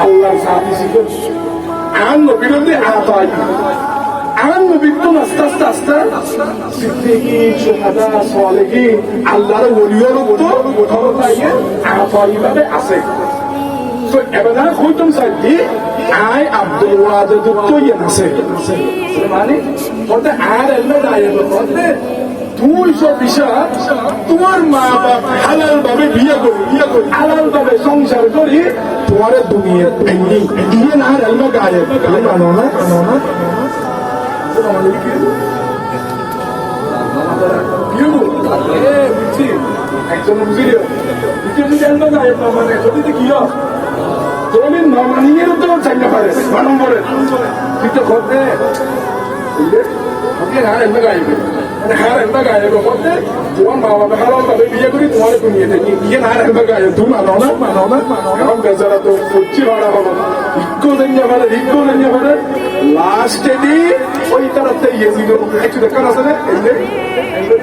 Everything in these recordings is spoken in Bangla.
আল্লাহ জাতি শিখুন আন নবীরতে আতাই নবীর আস্তে আল্লাহর আছে। আছে। মানে আর তোমার মা বাপ হালাল ভাবে বিয়ে করি বিয়ে করি হালাল ভাবে সংসার করি না একজন বুঝিল যদি জানতো না মানে যদি কি হয় তুমি নমানিয়ের তো চাইতে পারে নম্বরে তুই তো আপনি হার এমনি গাইবে হার এমনি গাইবে করতে তোমার মা বাবা হারাল তবে বিয়ে মানো মানো মানো না? এখন বেচারা তো সচ্ছি ভাড়া হলো ইকো দেনিয়া পারে ইকো দেনিয়া পারে লাস্টে দি ওই তারাতে ইয়ে ছিল একটু দেখার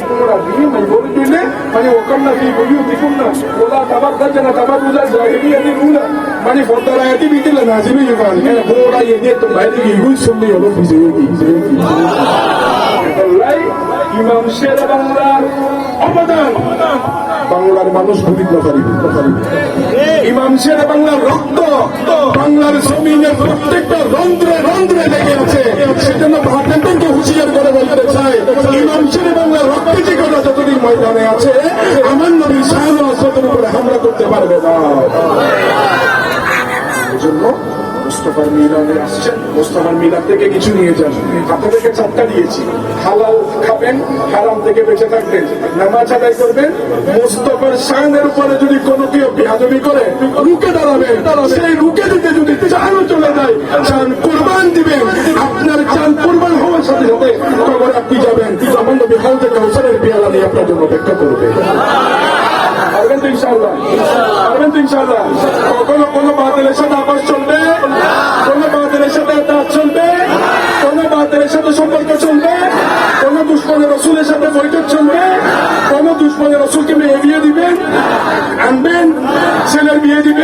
তোমরা দিয়ে মানে বলে দিলে মানে ওখান না কি বলি দেখুন না। ওলা তাবার কাছে না তাবার উজা জাহিরি এদি রুলা মানে ফোটারা এদি বিটিলে না জিবি জবান কেন বোরা এদি তো বাইরে গিয়ে গুই শুনলে হলো বিজয়ী বিজয়ী ইমাম শের বাংলার বাংলার মানুষ ভূমিকা পারিবে ইমাম শের বাংলার রক্ত, বাংলার জমিনের প্রত্যেকটা রন্ধ্রে রন্ধ্রে লেগে আছে। সেজন্য ভারতেন্দ্রকে হুঁশিয়ার করে বলতে চাই, ইমাম শের বাংলার রক্তের কথা যতদিন ময়দানে আছে, আমার নবী শাহান আসতের উপরে হামলা করতে পারবে না। এজন্য মোস্তফার মিলানে আসছেন মোস্তফার মিলাদ থেকে কিছু নিয়ে যান। আপনাদেরকে চাপটা দিয়েছি। হালাল খাবেন, হারাম থেকে বেঁচে থাকবেন। নামাজ আদায় করবেন। মোস্তফার শানের উপরে যদি কোনো কেউ বেহাদবি করে রুকে দাঁড়াবেন সেই রুকে দিতে যদি চানও চলে যায়, চান কোরবান দিবেন। আপনার চান কোরবান হওয়ার সাথে সাথে কবর আপনি যাবেন। তখন নবী হালতে কাউসারের পেয়ালা নিয়ে আপনার জন্য অপেক্ষা করবে। পারবেন তো ইনশাআল্লাহ? পারবেন তো ইনশাআল্লাহ? দ্বন্দ্বিতা চলবে, কোন দুশ্মনের রসুলের সাথে বৈঠক চলবে, কোন দুশ্মনের রসুলকে মেয়ে বিয়ে দিবেন, আনবেন, ছেলের বিয়ে দিবেন